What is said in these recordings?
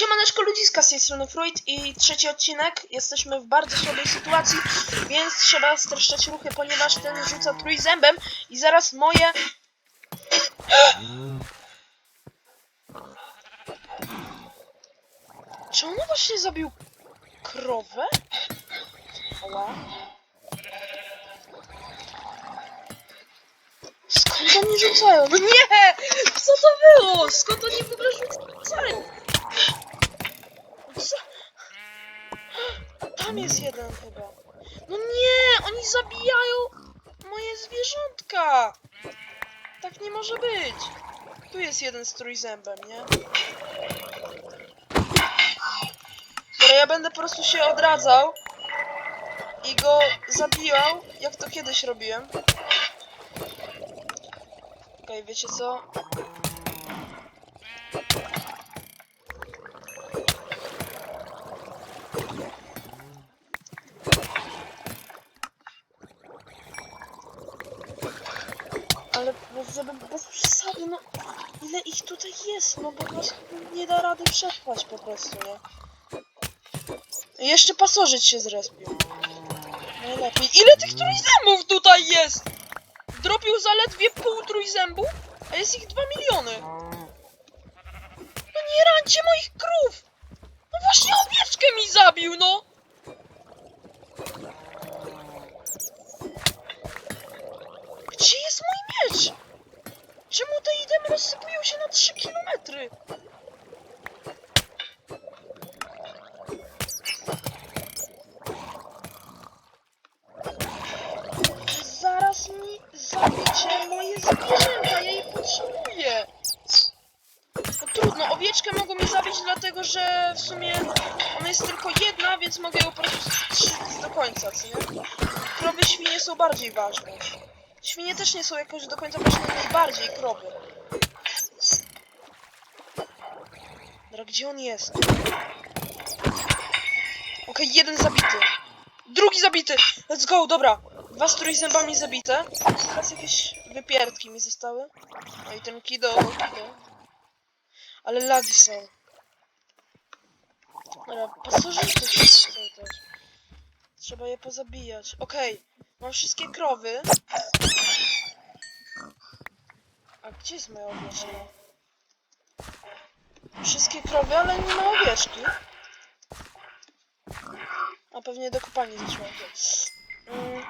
Siemaneczko ludziska z tej strony Fruit i trzeci odcinek. Jesteśmy w bardzo słabej sytuacji, więc trzeba streszczać ruchy, ponieważ ten rzuca trójzębem i zaraz moje... Czy on właśnie zabił krowę? Ała. Skąd oni rzucają? No nie! Co to było? Skąd oni w ogóle rzucają? Tam jest jeden chyba. No nie! Oni zabijają moje zwierzątka! Tak nie może być. Tu jest jeden z trójzębem, nie? Dobra, ja będę po prostu się odradzał i go zabijał, jak to kiedyś robiłem. Okej, wiecie co? Ale bez, przesady, no ile ich tutaj jest, no bo was nie da rady przetrwać po prostu, nie? I Jeszcze pasożyt się zrespił. Najlepiej. Ile tych trójzębów tutaj jest? Dropił zaledwie pół trójzębów, a jest ich dwa miliony. No nie rancie moich krów! No właśnie owieczkę mi zabił, no! Trudno, owieczkę mogą mi zabić dlatego, że w sumie ona jest tylko jedna, więc mogę ją po prostu strzelić do końca, co nie? Krowy, świnie są bardziej ważne. Świnie też nie są jakoś do końca ważne, najbardziej krowy. Dobra, gdzie on jest? Okej, jeden zabity. Drugi zabity! Let's go, dobra. Dwa z trójzębami zabite. Teraz jakieś wypierdki mi zostały. No i ten kido, kido. Ale lagi są. Dobra, pasożyty są też. Trzeba je pozabijać. Okej, mam wszystkie krowy. A gdzie jest moja owieczka? Wszystkie krowy, ale nie ma owieczki. A pewnie do kopalni zaczęła mm.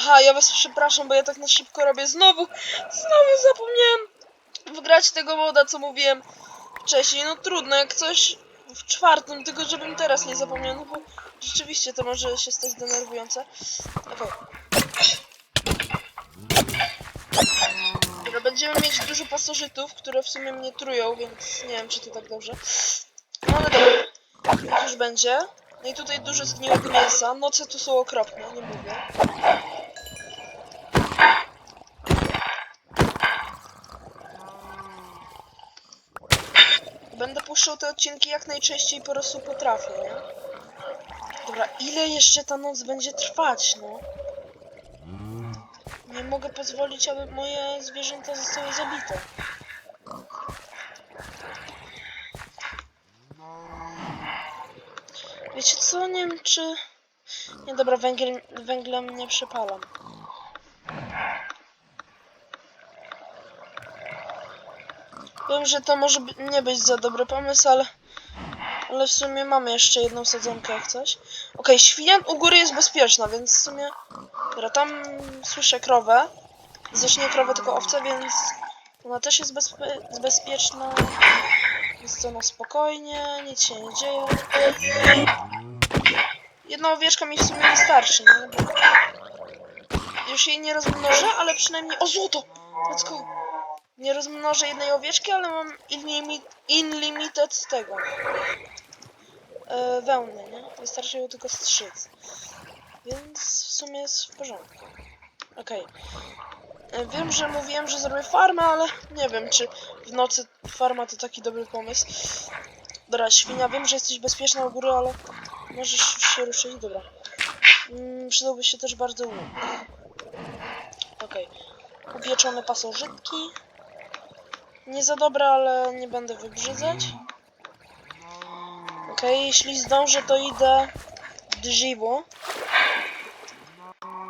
Aha, ja was przepraszam, bo ja tak na szybko robię. Znowu, znowu zapomniałem wgrać tego moda, co mówiłem wcześniej. No trudno, jak coś w czwartym, tylko żebym teraz nie zapomniał, no bo rzeczywiście to może się stać denerwujące. Okej. Dobra, będziemy mieć dużo pasożytów, które w sumie mnie trują, więc nie wiem, czy to tak dobrze. No ale dobra, już będzie. No i tutaj dużo zgniłego mięsa. Noce tu są okropne, nie mówię. Będę puszczał te odcinki jak najczęściej po prostu potrafię, nie? Dobra, ile jeszcze ta noc będzie trwać, no? Nie mogę pozwolić, aby moje zwierzęta zostały zabite. Wiecie co? Nie wiem czy... Nie dobra, węgiel, węglem nie przepalam. Wiem, że to może nie być za dobry pomysł, ale... Ale w sumie mamy jeszcze jedną sadzonkę jak coś. Okej, świnia u góry jest bezpieczna, więc w sumie... Dobra, tam słyszę krowę. Zresztą nie krowę, tylko owce, więc ona też jest bezpie bezpieczna. Jest to na spokojnie, nic się nie dzieje. Jedna owieczka mi w sumie wystarczy, nie? Bo już jej nie rozmnożę, ale przynajmniej... O, złoto! Let's go! Nie rozmnożę jednej owieczki, ale mam unlimited z tego. E, wełny, nie? Wystarczy ją tylko strzyc. Więc w sumie jest w porządku. Okej. E, Wiem, że mówiłem, że zrobię farmę, ale nie wiem, czy w nocy farma to taki dobry pomysł. Dobra, świnia, wiem, że jesteś bezpieczna u góry, ale możesz już się ruszyć. Dobra. Mm, przydałby się też bardzo łuk. Okej. upieczone pasożytki. Nie za dobre, ale nie będę wybrzydzać. Okej, jeśli zdążę, to idę drzewo.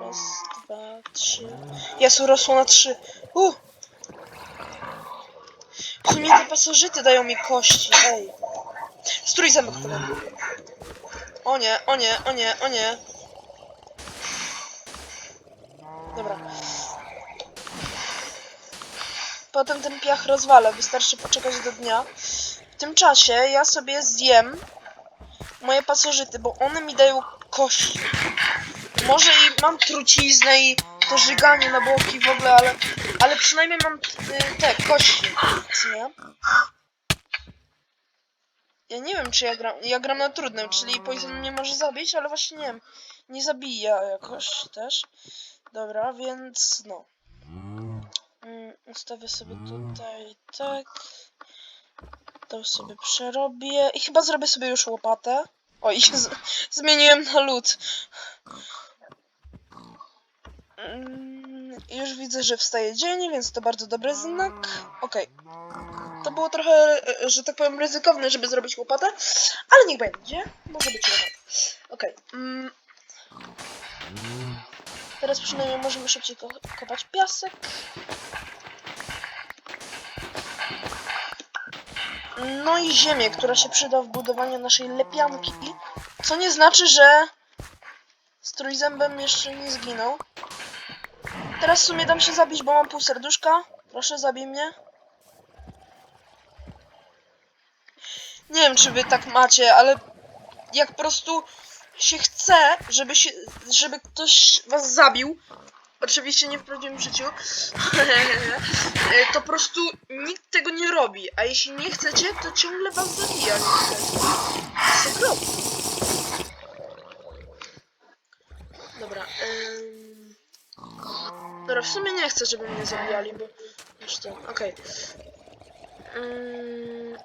Raz, dwa, trzy. Jest, urosło na trzy. Uh! W sumie te pasożyty dają mi kości, ej. Strój zębek. O nie, o nie, o nie, o nie. Dobra. Potem ten piach rozwalę, wystarczy poczekać do dnia. W tym czasie ja sobie zjem moje pasożyty, bo one mi dają kości. Może i mam truciznę i to żyganie na boki w ogóle, ale, ale przynajmniej mam y, te kości, nie? Ja nie wiem, czy ja gram. Ja gram na trudnym, czyli Poison mnie może zabić, ale właśnie nie wiem. Nie zabija jakoś też. Dobra, więc no. Mm, Ustawię sobie tutaj tak. To sobie przerobię. I chyba zrobię sobie już łopatę. Oj, z- zmieniłem na lód. Mm, Już widzę, że wstaje dzień, więc to bardzo dobry znak. Okej. To było trochę, e, że tak powiem, ryzykowne, żeby zrobić łopatę, ale niech będzie. Może być łopata. Okej. mm. Teraz przynajmniej możemy szybciej ko kopać piasek. No i ziemię, która się przyda w budowaniu naszej lepianki. Co nie znaczy, że z trójzębem jeszcze nie zginął. Teraz w sumie dam się zabić, bo mam pół serduszka. Proszę, zabij mnie. Nie wiem, czy wy tak macie, ale jak po prostu się chce, żeby się, żeby ktoś was zabił, oczywiście nie w prawdziwym życiu, e, to po prostu nikt tego nie robi, a jeśli nie chcecie, to ciągle was zabija. To jest okropne. Dobra, ym... Dobra, w sumie nie chcę, żeby mnie zabijali, bo to, okej. Ym...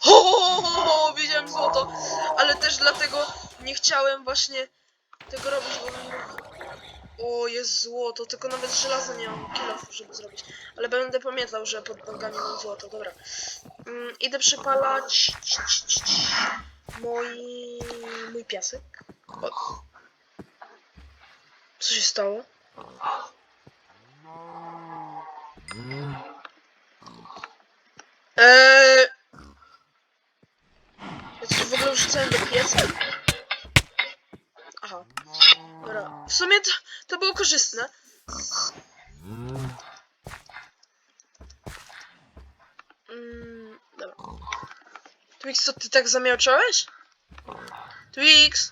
Ho, ho, ho, ho, widziałem złoto, ale też dlatego nie chciałem właśnie tego robić, bo... O, jest złoto, tylko nawet żelaza nie mam kilofów, żeby zrobić. Ale będę pamiętał, że pod nogami mam złoto, dobra. Mm, idę przypalać mój, mój piasek. O. Co się stało? Eee... Ja w ogóle wrzucałem do pieca? W sumie to, to było korzystne. Mm, dobra. Twix, co ty tak zamiałczałeś? Twix!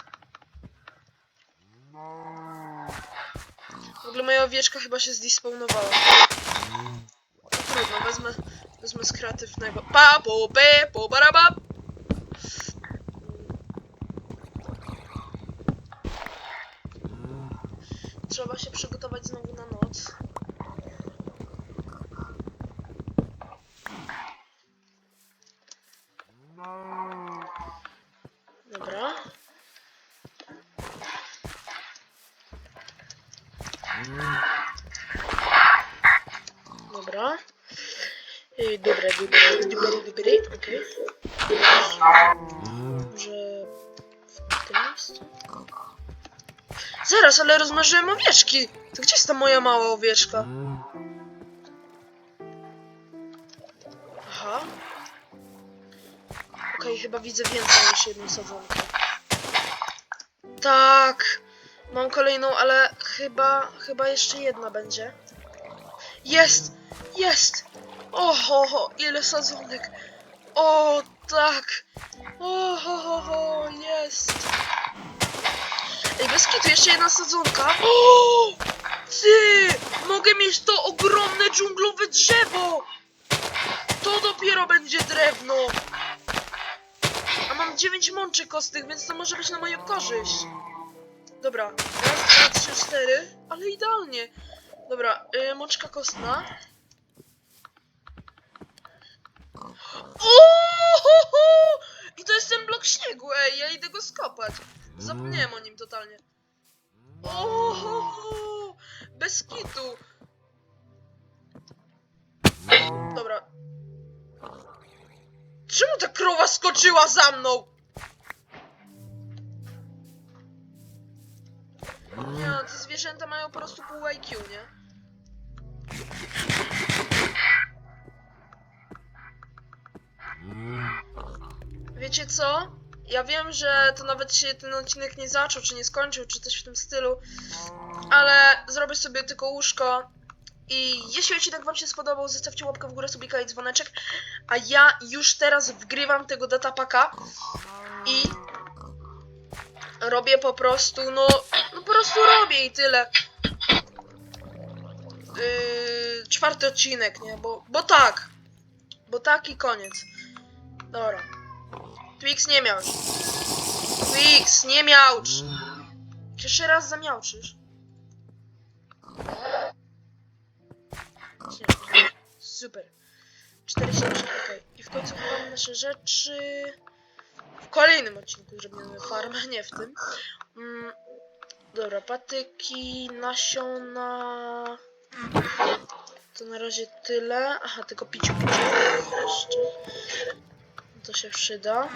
W ogóle moja owieczka chyba się zdisponowała. No trudno, wezmę, wezmę z kreatywnego. Pa, po, pe, po, baraba. Dobra. Ej, Dobra, dobra, dobra, dobra, okej. Może w tym miejscu? Zaraz, ale rozmarzyłem owieczki. To gdzie jest ta moja mała owieczka? Aha. Okej, chyba widzę więcej niż jedną sadzonkę. Tak. Mam kolejną, ale chyba, chyba jeszcze jedna będzie. Jest! Jest! Oho, ile sadzonek! O, tak! Oho, jest! Ej, bez kitu, jeszcze jedna sadzonka. O! Ty! Mogę mieć to ogromne dżunglowe drzewo! To dopiero będzie drewno! A mam 9 mączy kostnych, więc to może być na moją korzyść. Dobra, dwa, trzy, cztery, ale idealnie. Dobra, y, mączka kostna. Ohoho! I to jest ten blok śniegu, ej, ja idę go skopać. Zapomniałem o nim totalnie. Ohoho! bez kitu. Dobra. Czemu ta krowa skoczyła za mną? Nie no, te zwierzęta mają po prostu pół IQ, nie? Wiecie co? Ja wiem, że to nawet się ten odcinek nie zaczął, czy nie skończył, czy coś w tym stylu, ale zrobię sobie tylko łóżko i jeśli odcinek wam się spodobał, zostawcie łapkę w górę, subika i dzwoneczek, a ja już teraz wgrywam tego datapaka i robię po prostu, no, no po prostu robię i tyle. Yy, czwarty odcinek, nie? Bo, bo tak. Bo tak i koniec. Dobra. Twix nie miałcz. Twix, nie miałcz! Jeszcze raz zamiałczysz. Super. 46, okej. I w końcu mamy nasze rzeczy. W kolejnym odcinku zrobimy farmę, nie w tym. Mm, dobra, patyki, nasiona. To na razie tyle. Aha, tylko piciu jeszcze. To się przyda.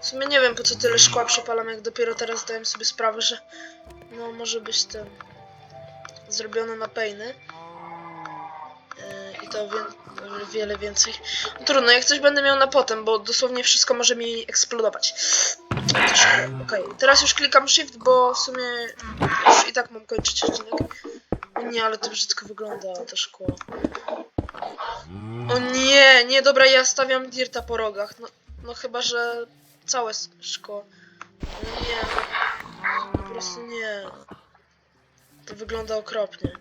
W sumie nie wiem po co tyle szkła przepalam, jak dopiero teraz zdałem sobie sprawę, że no może być ten zrobione na pejny. To wie, wiele więcej. No trudno, jak coś będę miał na potem, bo dosłownie wszystko może mi eksplodować. Też, Okej, teraz już klikam shift, bo w sumie już i tak mam kończyć odcinek. O nie, ale to brzydko wygląda, to szkło. O nie, nie, dobra, ja stawiam dirta po rogach. No, no chyba, że całe szkło. No nie, po prostu nie. To wygląda okropnie.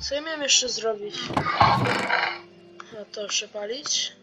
Co ja miałem jeszcze zrobić? A to przepalić.